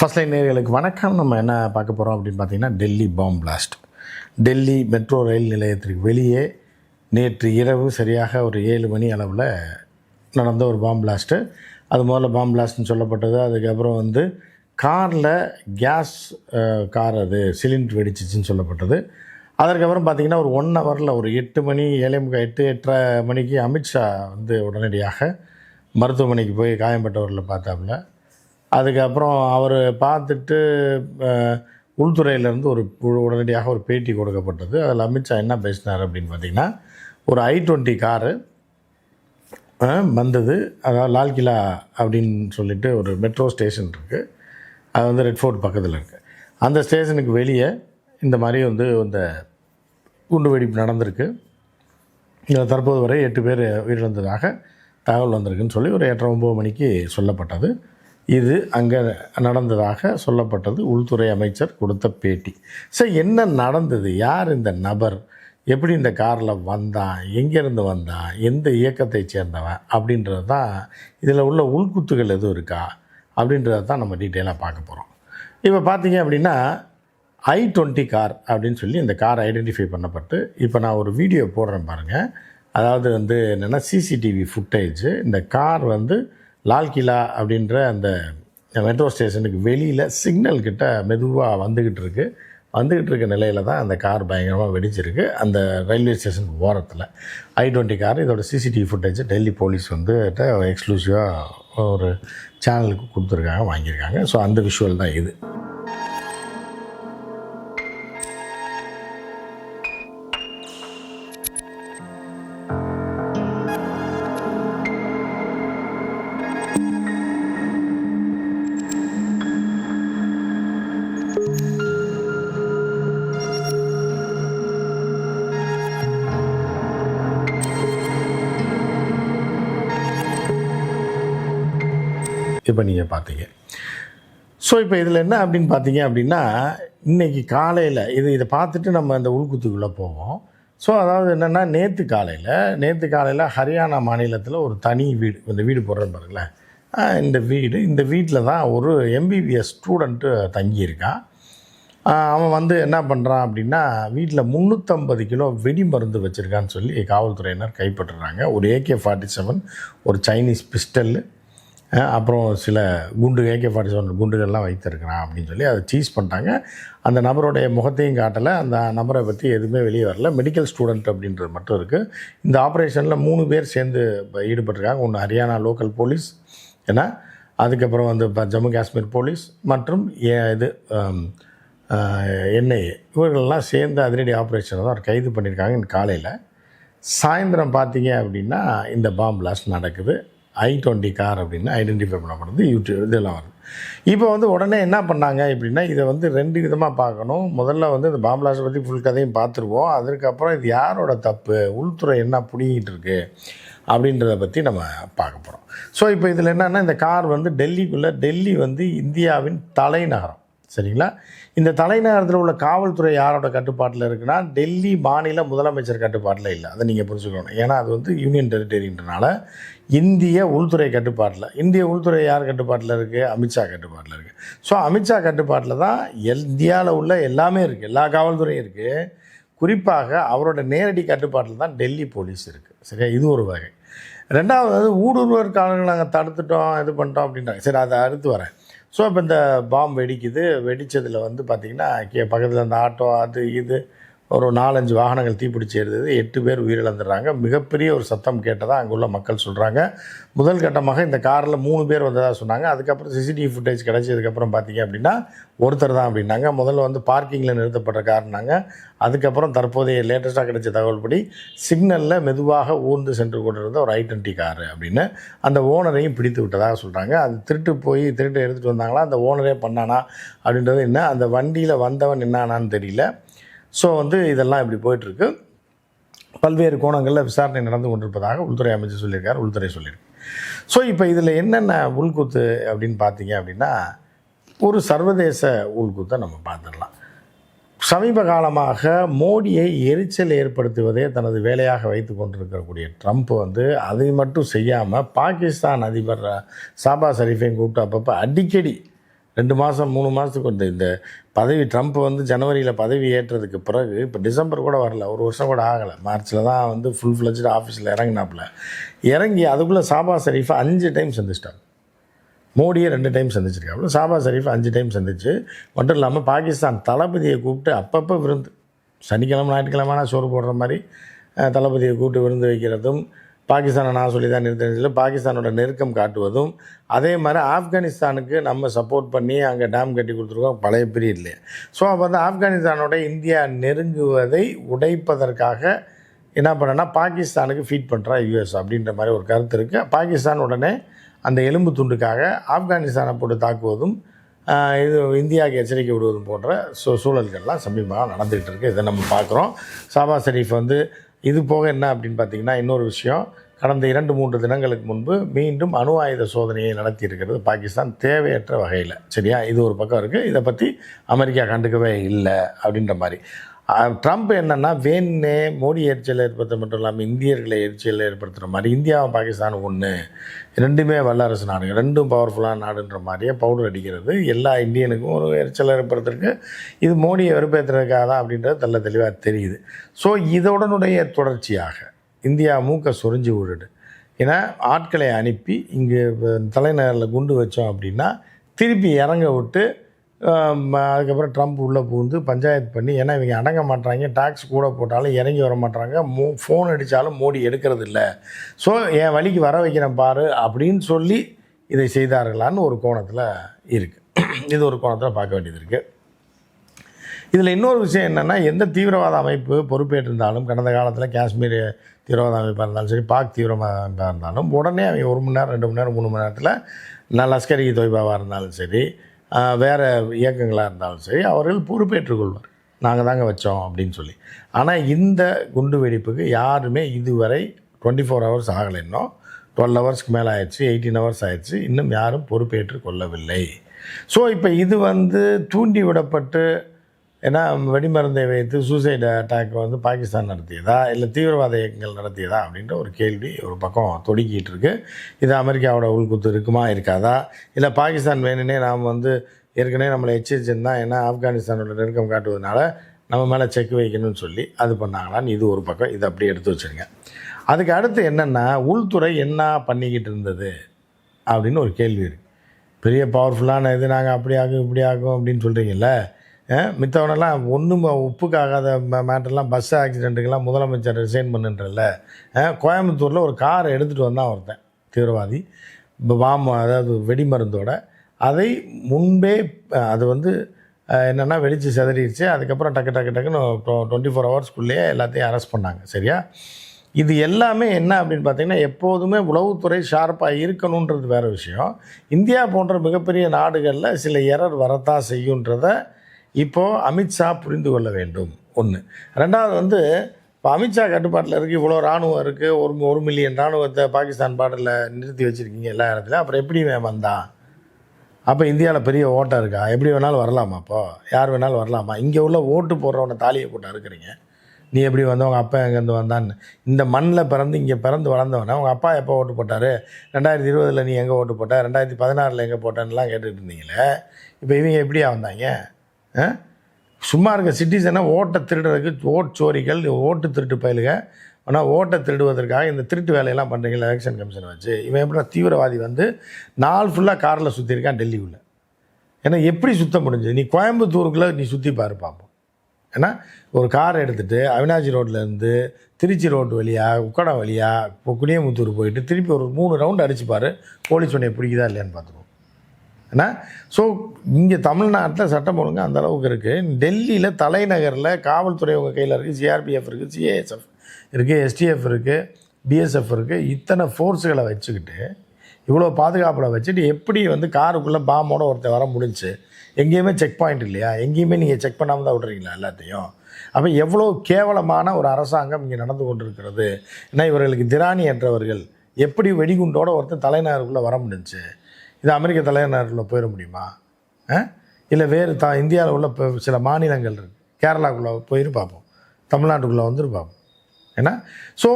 First line நேர்களுக்கு வணக்கம். நம்ம என்ன பார்க்க போகிறோம் அப்படின்னு பார்த்தீங்கன்னா Delhi bomb blast Delhi metro ரயில் நிலையத்திற்கு வெளியே நேற்று இரவு சரியாக ஒரு ஏழு மணி அளவில் நடந்த ஒரு பாம் பிளாஸ்ட்டு அது முதல்ல பாம் பிளாஸ்ட்னு சொல்லப்பட்டது. அதுக்கப்புறம் வந்து காரில் கேஸ் கார் அது சிலிண்டர் வெடிச்சிச்சின்னு சொல்லப்பட்டது. அதற்கப்புறம் பார்த்திங்கன்னா ஒரு ஒன் ஹவரில் ஒரு எட்டு மணி ஏழே முக்கா எட்டு எட்டரை மணிக்கு அமித்ஷா வந்து உடனடியாக மருத்துவமனைக்கு போய் காயம்பட்டவரில் பார்த்தாப்புல. அதுக்கப்புறம் அவர் பார்த்துட்டு உள்துறையிலேருந்து ஒரு உடனடியாக ஒரு பேட்டி கொடுக்கப்பட்டது. அதில் அமித்ஷா என்ன பேசினார் அப்படின்னு பார்த்தீங்கன்னா ஒரு ஐ டுவெண்ட்டி காரு வந்தது. அதாவது லால்கிலா அப்படின்னு சொல்லிட்டு ஒரு மெட்ரோ ஸ்டேஷன் இருக்குது அது வந்து ரெட் ஃபோர்ட் பக்கத்தில் இருக்குது அந்த ஸ்டேஷனுக்கு வெளியே இந்த மாதிரி வந்து இந்த குண்டு வெடிப்பு நடந்திருக்கு. இதில் தற்போது வரை எட்டு பேர் உயிரிழந்ததாக தகவல் வந்திருக்குன்னு சொல்லி ஒரு எட்டரை ஒம்பது மணிக்கு சொல்லப்பட்டது. இது அங்கே நடந்ததாக சொல்லப்பட்டது. உள்துறை அமைச்சர் கொடுத்த பேட்டி. சரி என்ன நடந்தது? யார் இந்த நபர்? எப்படி இந்த காரில் வந்தான்? எங்கேருந்து வந்தான்? எந்த இயக்கத்தை சேர்ந்தவன்? அப்படின்றது தான் இதில் உள்ள உள்குத்துகள் எதுவும் இருக்கா? அப்படின்றத தான் நம்ம டீட்டெயிலாக பார்க்க போகிறோம் இப்போ பார்த்தீங்க அப்படின்னா ஐ டுவெண்ட்டி கார் அப்படின்னு சொல்லி இந்த கார் ஐடென்டிஃபை பண்ணப்பட்டு இப்போ நான் ஒரு வீடியோ போடுறேன் பாருங்கள் அதாவது வந்து என்னென்னா சிசிடிவி ஃபுட்டேஜ் இந்த கார் வந்து லால் கிலா அப்படின்ற அந்த மெட்ரோ ஸ்டேஷனுக்கு வெளியில் சிக்னல் கிட்ட மெதுவாக வந்துக்கிட்டு இருக்கு. வந்துக்கிட்டு இருக்க நிலையில் தான் அந்த கார் பயங்கரமாக வெடிச்சிருக்கு. அந்த ரயில்வே ஸ்டேஷன் ஓரத்தில் ஐ டுவெண்ட்டி கார் இதோட சிசிடிவி ஃபுட்டேஜ் டெல்லி போலீஸ் வந்து எக்ஸ்க்ளூசிவாக ஒரு சேனலுக்கு கொடுத்துருக்காங்க வாங்கியிருக்காங்க. ஸோ அந்த விஷுவல் தான் இது. இப்போ நீங்கள் பார்த்தீங்க. ஸோ இப்போ இதில் என்ன அப்படின்னு பார்த்தீங்க அப்படின்னா இன்னைக்கு காலையில் இது இதை பார்த்துட்டு நம்ம இந்த உள்குத்துக்குள்ளே போவோம். ஸோ அதாவது என்னென்னா நேற்று காலையில் நேற்று காலையில் ஹரியானா மாநிலத்தில் ஒரு தனி வீடு இந்த வீடு போடுறேன் பாருங்களேன். இந்த வீடு இந்த வீட்டில் தான் ஒரு எம்பிபிஎஸ் ஸ்டூடெண்ட்டு தங்கியிருக்கான் அவன் வந்து என்ன பண்ணுறான் அப்படின்னா வீட்டில் முந்நூற்றம்பது கிலோ வெடி மருந்து வச்சுருக்கான்னு சொல்லி காவல்துறையினர் கைப்பற்றுறாங்க. ஒரு ஏகே ஃபார்ட்டி செவன் ஒரு சைனீஸ் பிஸ்டல்லு அப்புறம் சில குண்டு ஏகே ஃபார்ட்டி செவன் குண்டுகள்லாம் வைத்திருக்கிறான் அப்படின்னு சொல்லி அதை சீஸ் பண்ணிட்டாங்க. அந்த நபருடைய முகத்தையும் காட்டலை. அந்த நபரை பற்றி எதுவுமே வெளியே வரல. மெடிக்கல் ஸ்டூடெண்ட் அப்படின்றது மட்டும் இருக்குது இந்த ஆப்ரேஷனில் மூணு பேர் சேர்ந்து இப்போ ஈடுபட்டிருக்காங்க. ஒன்று ஹரியானா லோக்கல் போலீஸ் ஏன்னா அதுக்கப்புறம் வந்து இப்போ ஜம்மு காஷ்மீர் போலீஸ் மற்றும் ஏ- இது என்ஐஏ இவர்கள்லாம் சேர்ந்து அதிரடி ஆப்ரேஷனை தான் அவர் கைது பண்ணியிருக்காங்க. இன்னும் காலையில். சாயந்தரம் பார்த்தீங்க அப்படின்னா இந்த பாம் பிளாஸ்ட் நடக்குது. ஐ டுவெண்ட்டி கார் அப்படின்னு ஐடென்டிஃபை பண்ணப்படுது யூடியூப் இதெல்லாம் வருது. இப்போ வந்து உடனே என்ன பண்ணாங்க அப்படின்னா இதை வந்து ரெண்டு விதமாக பார்க்கணும். முதல்ல வந்து இந்த பாம்பலாஸை பற்றி ஃபுல் கதையும் பார்த்துருவோம். அதுக்கப்புறம் இது யாரோட தப்பு? உள்துறை என்ன புடிங்கிட்டு இருக்கு? அப்படின்றத பற்றி நம்ம பார்க்க போகிறோம் ஸோ இப்போ இதில் என்னென்னா இந்த கார் வந்து டெல்லிக்குள்ளே டெல்லி வந்து இந்தியாவின் தலைநகரம். சரிங்களா? இந்த தலைநகரத்தில் உள்ள காவல்துறை யாரோட கட்டுப்பாட்டில் இருக்குன்னா டெல்லி மாநில முதலமைச்சர் கட்டுப்பாட்டில் இல்லை. அதை நீங்கள் புரிஞ்சுக்கணும். ஏன்னா அது வந்து யூனியன் டெரிட்டரின்றனால இந்திய உள்துறை கட்டுப்பாட்டில். இந்திய உள்துறை யார் கட்டுப்பாட்டில் இருக்குது அமித்ஷா கட்டுப்பாட்டில் இருக்குது ஸோ அமித்ஷா கட்டுப்பாட்டில் தான் எல் இந்தியாவில் உள்ள எல்லாமே இருக்குது எல்லா காவல்துறையும் இருக்குது குறிப்பாக அவரோட நேரடி கட்டுப்பாட்டில் தான் டெல்லி போலீஸ் இருக்குது சரியா? இது ஒரு வகை. ரெண்டாவது வந்து ஊடுருவற்காரர்கள் நாங்கள் தடுத்துட்டோம் இது பண்ணிட்டோம் அப்படின்றாங்க. சரி அதை அடுத்து வரேன். ஸோ இப்போ இந்த பாம் வெடிக்குது. வெடித்ததில் வந்து பார்த்திங்கன்னா கே பக்கத்தில் அந்த ஆட்டோ அது இது ஒரு நாலஞ்சு வாகனங்கள் தீப்பிடிச்சு எரிந்தது எட்டு பேர் உயிரிழந்துடுறாங்க. மிகப்பெரிய ஒரு சத்தம் கேட்டதாக அங்கே உள்ள மக்கள் சொல்கிறாங்க முதல் கட்டமாக இந்த காரில் மூணு பேர் வந்ததாக சொன்னாங்க. அதுக்கப்புறம் சிசிடிவி ஃபுட்டேஜ் கிடச்சதுக்கப்புறம் பார்த்தீங்க அப்படின்னா ஒருத்தர் தான் அப்படின்னாங்க. முதல்ல வந்து பார்க்கிங்கில் நிறுத்தப்பட்ட கார்னாங்க. அதுக்கப்புறம் தற்போதைய லேட்டஸ்ட்டாக கிடைச்ச தகவல் படி சிக்னலில் மெதுவாக ஊர்ந்து சென்று கொண்டிருந்த ஒரு ஐ டுவெண்ட்டி காரு அப்படின்னு அந்த ஓனரையும் பிடித்து விட்டதாக சொல்கிறாங்க அது திருட்டு போய் திருட்டு எடுத்துகிட்டு வந்தாங்களா? அந்த ஓனரே பண்ணானா? அப்படின்றது என்ன? அந்த வண்டியில் வந்தவன் என்னானான்னு தெரியல. ஸோ வந்து இதெல்லாம் இப்படி போயிட்டுருக்கு. பல்வேறு கோணங்களில் விசாரணை நடந்து கொண்டிருப்பதாக உள்துறை அமைச்சர் சொல்லியிருக்கார் உள்துறை சொல்லியிருக்கு. ஸோ இப்போ இதில் என்னென்ன உள்கூத்து அப்படின்னு பார்த்தீங்க அப்படின்னா ஒரு சர்வதேச உள்கூத்தை நம்ம பார்த்துடலாம். சமீப காலமாக மோடியை எரிச்சல் ஏற்படுத்துவதே தனது வேலையாக வைத்து கொண்டிருக்கக்கூடிய ட்ரம்ப் வந்து அதை மட்டும் செய்யாமல் பாகிஸ்தான் அதிபர் சாபா ஷரீஃபையும் கூப்பிட்டு அப்பப்போ அடிக்கடி ரெண்டு மாதம் மூணு மாதத்துக்கு வந்து இந்த பதவி ட்ரம்ப் வந்து ஜனவரியில் பதவி ஏற்றதுக்கு பிறகு இப்போ டிசம்பர் கூட வரல ஒரு வருஷம் கூட ஆகலை. மார்ச்சில் தான் வந்து ஃபுல் ஃப்ளெஜ்டு ஆஃபீஸில் இறங்கினாப்புல. இறங்கி அதுக்குள்ளே சாபா ஷெரீஃபை அஞ்சு டைம் சந்திச்சிட்டாங்க மோடியை ரெண்டு டைம் சந்திச்சிருக்காப்புல. சாபா ஷெரீஃப் அஞ்சு டைம் சந்திச்சு மட்டும் இல்லாமல் பாகிஸ்தான் தளபதியை கூப்பிட்டு அப்பப்போ விருந்து சனிக்கிழமை ஞாயிற்றுக்கிழமை சோறு போடுற மாதிரி தளபதியை கூப்பிட்டு விருந்து வைக்கிறதும் பாகிஸ்தானை நான் சொல்லி தான் நிறுத்தினதில் பாகிஸ்தானோட நெருக்கம் காட்டுவதும் அதே மாதிரி ஆப்கானிஸ்தானுக்கு நம்ம சப்போர்ட் பண்ணி அங்கே டேம் கட்டி கொடுத்துருக்கோம். பழைய பீரியட்லேயே ஸோ அப்போ வந்து ஆப்கானிஸ்தானோட இந்தியா நெருங்குவதை உடைப்பதற்காக என்ன பண்ணனா பாகிஸ்தானுக்கு ஃபீட் பண்ணுறா யூஎஸ் அப்படின்ற மாதிரி ஒரு கருத்து இருக்குது பாகிஸ்தான் உடனே அந்த எலும்பு துண்டுக்காக ஆப்கானிஸ்தானை போட்டு தாக்குவதும் இது இந்தியாவுக்கு எச்சரிக்கை விடுவதும் போன்ற சூ சூழல்கள்லாம் சமீபமாக நடந்துகிட்டு இருக்குது இதை நம்ம பார்க்குறோம். சாபா ஷெரீஃப் வந்து இது போக என்ன அப்படின்னு பார்த்தீங்கன்னா இன்னொரு விஷயம். கடந்த இரண்டு மூன்று தினங்களுக்கு முன்பு மீண்டும் அணு ஆயுத சோதனையை நடத்தி இருக்கிறது பாகிஸ்தான் தேவையற்ற வகையில். சரியா? இது ஒரு பக்கம் இருக்குது இதை பற்றி அமெரிக்கா கண்டுக்கவே இல்லை அப்படின்ற மாதிரி. ட்ரம்ப் என்னன்னா வேணுன்னே மோடி எரிச்சலை ஏற்படுத்த மட்டும் இல்லாமல் இந்தியர்களை எரிச்சலை ஏற்படுத்துகிற மாதிரி இந்தியாவும் பாகிஸ்தானும் ஒன்று ரெண்டுமே வல்லரசு நாடுகள் ரெண்டும் பவர்ஃபுல்லான நாடுன்ற மாதிரியே பவுடர் அடிக்கிறது. எல்லா இந்தியனுக்கும் ஒரு எரிச்சலை ஏற்படுத்துறதுக்கு இது மோடியை வெறுப்பேற்றுறதுக்காக தான் அப்படின்றது தெல்ல தெளிவாக தெரியுது. ஸோ இதனுடைய தொடர்ச்சியாக இந்தியா மூக்க சொரிஞ்சு விடுது. ஏன்னா ஆட்களை அனுப்பி இங்கே தலைநகரில் குண்டு வச்சோம் அப்படின்னா திருப்பி இறங்க விட்டு அதுக்கப்புறம் ட்ரம்ப் உள்ளே புகுந்து பஞ்சாயத்து பண்ணி ஏன்னா இவங்க அடங்க மாட்டாங்க டாக்ஸ் கூட போட்டாலும் இறங்கி வர மாட்டாங்க மோ ஃபோன் அடித்தாலும் மோடி எடுக்கிறது இல்லை. ஸோ என் வழிக்கு வர வைக்கிறேன் பாரு அப்படின்னு சொல்லி இதை செய்தார்களான்னு ஒரு கோணத்தில் இருக்குது இது ஒரு கோணத்தில் பார்க்க வேண்டியது இருக்குது இதில் இன்னொரு விஷயம் என்னென்னா எந்த தீவிரவாத அமைப்பு பொறுப்பேற்றிருந்தாலும் கடந்த காலத்தில் காஷ்மீர் தீவிரவாத அமைப்பாக இருந்தாலும் சரி பாக் தீவிரவாத அமைப்பாக இருந்தாலும் உடனே அவங்க ஒரு மணி நேரம் ரெண்டு மணி நேரம் மூணு மணி நேரத்தில் நான் லஷ்கர் இ தொய்பாவாக இருந்தாலும் சரி வேறு இயக்கங்களாக இருந்தாலும் சரி அவர்கள் பொறுப்பேற்றுக்கொள்வார். நாங்கள் தாங்க வச்சோம் அப்படின்னு சொல்லி. ஆனால் இந்த குண்டு வெடிப்புக்கு யாருமே இதுவரை டுவெண்ட்டி ஃபோர் ஹவர்ஸ் ஆகலை இன்னும். டுவெல் ஹவர்ஸ்க்கு மேலே ஆயிடுச்சு எயிட்டீன் ஹவர்ஸ் ஆயிடுச்சு. இன்னும் யாரும் பொறுப்பேற்று கொள்ளவில்லை ஸோ இப்போ இது வந்து தூண்டி விடப்பட்டு ஏன்னா வெடிமருந்தை வைத்து சூசைட் அட்டாக் வந்து பாகிஸ்தான் நடத்தியதா இல்லை தீவிரவாத இயக்கங்கள் நடத்தியதா அப்படின்ற ஒரு கேள்வி ஒரு பக்கம் தொடுக்கிட்டு இருக்கு. இது அமெரிக்காவோட உள்குத்து இருக்குமா இருக்காதா? இல்லை பாகிஸ்தான் வேணும்னே நாம் வந்து ஏற்கனவே நம்மளை எச்சரிச்சிருந்தா ஏன்னா ஆப்கானிஸ்தானோட நெருக்கம் காட்டுவதனால நம்ம மேலே செக் வைக்கணும்னு சொல்லி அது பண்ணாங்களான்னு இது ஒரு பக்கம். இதை அப்படியே எடுத்து வச்சுருங்க. அதுக்கு அடுத்து என்னென்னா உள்துறை என்ன பண்ணிக்கிட்டு இருந்தது அப்படின்னு ஒரு கேள்வி இருக்குது பெரிய பவர்ஃபுல்லான இது நாங்கள் அப்படி ஆகும் இப்படி ஆகும் அப்படின்னு சொல்கிறீங்கல்ல மித்தவனெல்லாம் ஒன்றும் உப்புக்காகாத மேட்டர்லாம் பஸ் ஆக்சிடெண்ட்டுக்கெல்லாம் முதலமைச்சர் ரிசைன் பண்ணுன்றல கோயம்புத்தூரில் ஒரு காரை எடுத்துகிட்டு வந்தான் ஒருத்தன் தீவிரவாதி. பாம் அதாவது வெடிமருந்தோட அதை முன்பே அது வந்து என்னென்னா வெடித்து செதறிடுச்சு. அதுக்கப்புறம் டக்கு டக்கு டக்குன்னு டுவெண்ட்டி ஃபோர் ஹவர்ஸ்க்குள்ளேயே எல்லாத்தையும் அரெஸ்ட் பண்ணாங்க சரியா? இது எல்லாமே என்ன அப்படின்னு பார்த்தீங்கன்னா எப்போதுமே உளவுத்துறை ஷார்ப்பாக இருக்கணுன்றது வேறு விஷயம். இந்தியா போன்ற மிகப்பெரிய நாடுகளில் சில எரர் வரத்தான் செய்யுன்றதை இப்போது அமித்ஷா புரிந்து கொள்ள வேண்டும். ஒன்று ரெண்டாவது வந்து இப்போ அமித்ஷா கட்டுப்பாட்டில் இருக்குது இவ்வளோ ராணுவம் இருக்குது ஒரு ஒரு மில்லியன் ராணுவத்தை பாகிஸ்தான் பாடலில் நிறுத்தி வச்சுருக்கீங்க எல்லா இடத்துலையும் அப்புறம் எப்படி இவன் வந்தான் அப்போ இந்தியாவில் பெரிய ஓட்டம் இருக்கா? எப்படி வேணாலும் வரலாமா அப்போது யார் வேணாலும் வரலாமா? இங்கே உள்ள ஓட்டு போடுறவனை தாலியை போட்டு இருக்கிறீங்க நீ எப்படி வந்தவங்க அப்பா எங்கேருந்து வந்தான்னு. இந்த மண்ணில் பிறந்து இங்கே பிறந்து வளர்ந்தவனே உங்கள் அப்பா எப்போ ஓட்டு போட்டார்? ரெண்டாயிரத்தி இருபதில் நீ எங்கே ஓட்டு போட்ட? ரெண்டாயிரத்தி பதினாறில் எங்கே போட்டேன்னுலாம் கேட்டுட்டு இருந்தீங்களே. இப்போ இவங்க எப்படியா வந்தாங்க? சும்மா இருக்க சிட்டிசனை ஓட்டை திருடுறதுக்கு ஓட் சோரிகள் ஓட்டு திருட்டு பயிலுக. ஆனால் ஓட்டை திருடுவதற்காக இந்த திருட்டு வேலையெல்லாம் பண்ணுறீங்களா எலெக்ஷன் கமிஷனை வச்சு? இவன் எப்படின்னா தீவிரவாதி வந்து நாள் ஃபுல்லாக காரில் சுற்றிருக்கான் டெல்லிக்குள்ளே. ஏன்னா எப்படி சுத்த முடிஞ்சது? நீ கோயம்புத்தூருக்குள்ளே நீ சுற்றி பாரு பார்ப்போம் ஏன்னா ஒரு கார் எடுத்துகிட்டு அவினாசி ரோட்லேருந்து திருச்சி ரோடு வழியாக உக்கடம் வழியாக இப்போ குனியமுத்தூர் போயிட்டு திருப்பி ஒரு மூணு ரவுண்டு அடிச்சுப்பார். போலீஸ் உன்னை பிடிக்குதா இல்லையான்னு பார்த்துருவோம் ஏன்னா ஸோ இங்கே தமிழ்நாட்டில் சட்டம் ஒழுங்கு அந்த அளவுக்கு இருக்குது டெல்லியில் தலைநகரில் காவல்துறை உங்கள் கையில் இருக்குது சிஆர்பிஎஃப் இருக்குது சிஏஎஸ்எஃப் இருக்குது எஸ்டிஎஃப் இருக்குது பிஎஸ்எஃப் இருக்குது இத்தனை ஃபோர்ஸுகளை வச்சுக்கிட்டு இவ்வளோ பாதுகாப்பில் வச்சுட்டு எப்படி வந்து காருக்குள்ளே பாம்போட ஒருத்தர் வர முடிஞ்சுச்சு எங்கேயுமே செக் பாயிண்ட் இல்லையா? எங்கேயுமே நீங்கள் செக் பண்ணாமல் தான் விட்றீங்களா எல்லாத்தையும்? அப்போ எவ்வளோ கேவலமான ஒரு அரசாங்கம் இங்கே நடந்து கொண்டிருக்கிறது? ஏன்னா இவர்களுக்கு திராணி என்றவர்கள் எப்படி வெடிகுண்டோட ஒருத்தர் தலைநகருக்குள்ளே வர முடிஞ்சு? இது அமெரிக்க தலைநகருக்குள்ளே போயிட முடியுமா? இல்லை வேறு தா இந்தியாவில் உள்ள இப்போ சில மாநிலங்கள் இருக்குது கேரளாக்குள்ளே போயிரு பார்ப்போம். தமிழ்நாட்டுக்குள்ளே வந்துட்டு பார்ப்போம். ஏன்னா ஸோ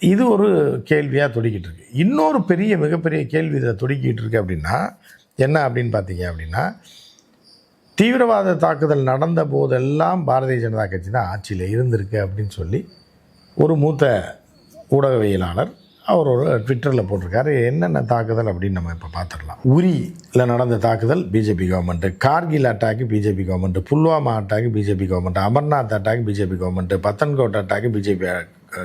இது ஒரு கேள்வியாக தொடிக்கிட்டு இருக்கு. இன்னொரு பெரிய மிகப்பெரிய கேள்வி இதை தொடிக்கிட்டு இருக்கு அப்படின்னா என்ன அப்படின்னு பார்த்தீங்க அப்படின்னா தீவிரவாத தாக்குதல் நடந்த போதெல்லாம் பாரதிய ஜனதா கட்சி தான் ஆட்சியில் இருந்திருக்கு அப்படின்னு சொல்லி ஒரு மூத்த ஊடகவியலாளர் அவர் ஒரு ட்விட்டரில் போட்டிருக்காரு. என்னென்ன தாக்குதல் அப்படின்னு நம்ம இப்போ பார்த்துடலாம். உரியில் நடந்த தாக்குதல் BJP government Kargil attack BJP government Pulwama attack BJP government Amarnath attack BJP government Pathankot attack BJP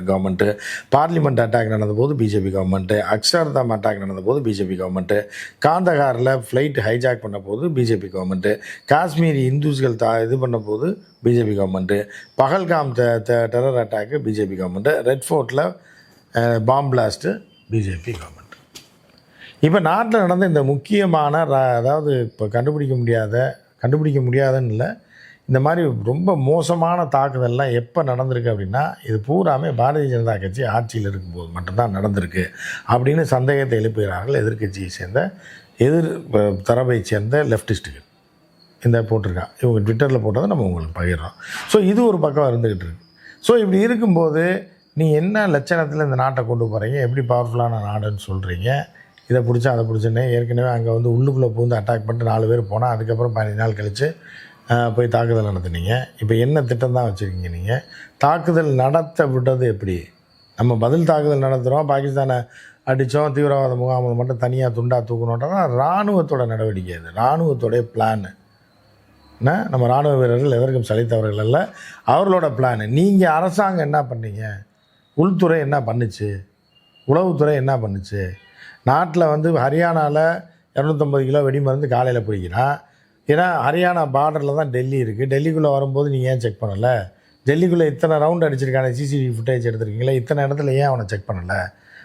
government parliament attack நடந்தபோது பிஜேபி கவர்மெண்ட்டு அக்ஷர்தாம் அட்டாக் நடந்தபோது பிஜேபி கவர்மெண்ட்டு காந்தகாரில் ஃப்ளைட் ஹைஜாக் பண்ண போது பிஜேபி கவர்மெண்ட்டு காஷ்மீரி இந்துஸ்கள் தா இது பண்ண போது பிஜேபி கவர்மெண்ட்டு பகல்காம் ட- terror attack BJP government red ஃபோர்ட்டில் bomb blast BJP government இப்போ நாட்டில் நடந்த இந்த முக்கியமான அதாவது இப்போ கண்டுபிடிக்க முடியாத கண்டுபிடிக்க முடியாதுன்னு இல்லை இந்த மாதிரி ரொம்ப மோசமான தாக்குதல்லாம் எப்போ நடந்திருக்கு அப்படின்னா இது பூராமே பாரதிய ஜனதா கட்சி ஆட்சியில் இருக்கும்போது மட்டும்தான் நடந்திருக்கு அப்படின்னு சந்தேகத்தை எழுப்புகிறார்கள் எதிர்க்கட்சியை சேர்ந்த எதிர் தரவை தரப்பை சேர்ந்த லெஃப்டிஸ்ட்டுகள் இந்த போட்டிருக்கான் இவங்க ட்விட்டரில் போட்டதை நம்ம உங்களுக்கு பகிர்றோம். ஸோ இது ஒரு பக்கம் இருந்துக்கிட்டு இருக்கு. ஸோ இப்படி இருக்கும்போது நீ என்ன லட்சணத்தில் இந்த நாட்டை கொண்டு போகிறீங்க எப்படி பவர்ஃபுல்லான நாடுன்னு சொல்கிறீங்க இதை பிடிச்சா அதை பிடிச்சனே ஏற்கனவே அங்கே வந்து உள்ளுக்குள்ளே பூந்து அட்டாக் பண்ணிட்டு நாலு பேர் போனால் அதுக்கப்புறம் பதினஞ்சு நாள் கழித்து போய் தாக்குதல் நடத்துனீங்க. இப்போ என்ன திட்டம் தான் வச்சுருக்கீங்க நீங்கள் தாக்குதல் நடத்த விட்டது எப்படி? நம்ம பதில் தாக்குதல் நடத்துகிறோம் பாகிஸ்தானை அடித்தோம் தீவிரவாத முகாமில் மட்டும் தனியாக துண்டாக தூக்கணுன்றதான் இராணுவத்தோட நடவடிக்கை அது. இராணுவத்தோடைய பிளான் என்ன? நம்ம இராணுவ வீரர்கள் எதற்கும் சலித்தவர்கள் அல்ல. அவர்களோட பிளான் நீங்கள் அரசாங்கம் என்ன பண்ணீங்க? உள்துறை என்ன பண்ணுச்சு? உளவுத்துறை என்ன பண்ணுச்சு? நாட்டில் வந்து ஹரியானாவில் இரநூத்தம்பது கிலோ வெடிமருந்து காலையில் பிடிக்கிறான் ஏன்னா ஹரியானா பார்டரில் தான் டெல்லி இருக்குது டெல்லிக்குள்ளே வரும்போது நீங்கள் ஏன் செக் பண்ணலை? டெல்லிக்குள்ளே இத்தனை ரவுண்ட் அடிச்சிருக்கான சிசிடிவி ஃபுட்டேஜ் எடுத்திருக்கீங்களே இத்தனை இடத்துல ஏன் அவனை செக் பண்ணலை?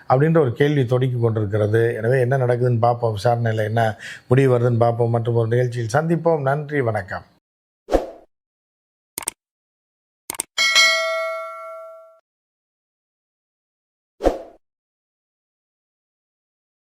அப்படின்ற ஒரு கேள்வி தொடுக்கி கொண்டிருக்கிறது. எனவே என்ன நடக்குதுன்னு பார்ப்போம். விசாரணையில் என்ன முடிவு வருதுன்னு பார்ப்போம். மற்றும் ஒரு நிகழ்ச்சியில் சந்திப்போம். நன்றி வணக்கம்.